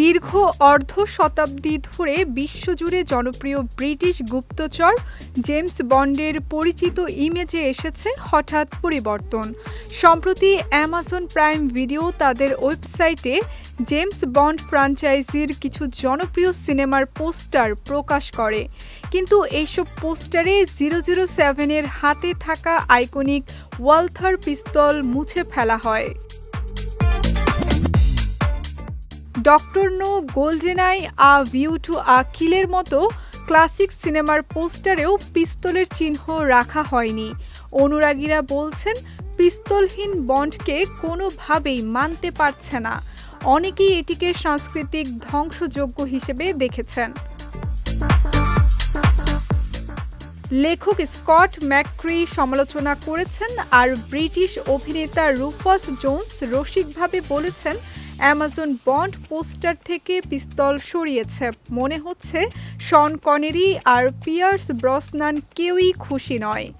দীর্ঘ অর্ধ শতাব্দী ধরে বিশ্বজুড়ে জনপ্রিয় ব্রিটিশ গুপ্তচর জেমস বন্ডের পরিচিত ইমেজে এসেছে হঠাৎ পরিবর্তন। সম্প্রতি অ্যামাজন প্রাইম ভিডিও তাদের ওয়েবসাইটে জেমস বন্ড ফ্র্যাঞ্চাইজির কিছু জনপ্রিয় সিনেমার পোস্টার প্রকাশ করে। কিন্তু এইসব পোস্টারে জিরো জিরো সেভেনের হাতে থাকা আইকনিক ওয়ালথার পিস্তল মুছে ফেলা হয়। ডক্টর নো গোলজেনাই আ ভিউ টু আ কিলের মতো ক্লাসিক সিনেমার পোস্টারেও পিস্তলের চিহ্ন রাখা হয়নি। অনুরাগীরা বলছেন, পিস্তলহীন বন্ডকে কোনোভাবেই মানতে পারছে না। অনেকেই এটিকে সাংস্কৃতিক ধ্বংসযোগ্য হিসেবে দেখেছেন। লেখক স্কট ম্যাকক্রি সমালোচনা করেছেন আর ব্রিটিশ অভিনেতা রুফাস জোন্স রসিকভাবে বলেছেন অ্যামাজন বন্ড পোস্টার থেকে পিস্তল সরিয়েছে। মনে হচ্ছে, শন কনেরি আর পিয়ার্স ব্রসনান কেউই খুশি নয়।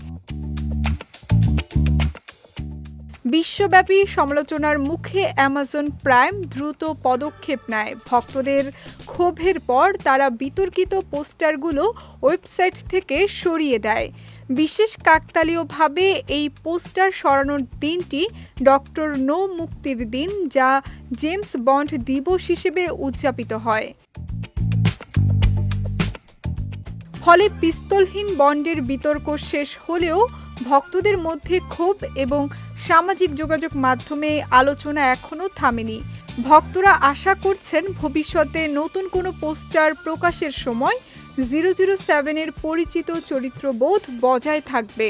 বিশ্বব্যাপী সমালোচনার মুখে অ্যামাজন প্রাইম দ্রুত পদক্ষেপ নেয়। ভক্তদের ক্ষোভের পর তারা বিতর্কিত পোস্টারগুলো ওয়েবসাইট থেকে সরিয়ে দেয়। বিশেষ কাকতালীয়ভাবে এই পোস্টার সরানোর দিনটি ডক্টর নো মুক্তির দিন, যা জেমস বন্ড দিবস হিসেবে উদযাপিত হয়। ফলে পিস্তলহীন বন্ডের বিতর্ক শেষ হলেও ভক্তদের মধ্যে ক্ষোভ এবং সামাজিক যোগাযোগ মাধ্যমে আলোচনা এখনও থামেনি। ভক্তরা আশা করছেন ভবিষ্যতে নতুন কোনো পোস্টার প্রকাশের সময় জিরো জিরো সেভেনের পরিচিত চরিত্রবোধ বজায় থাকবে।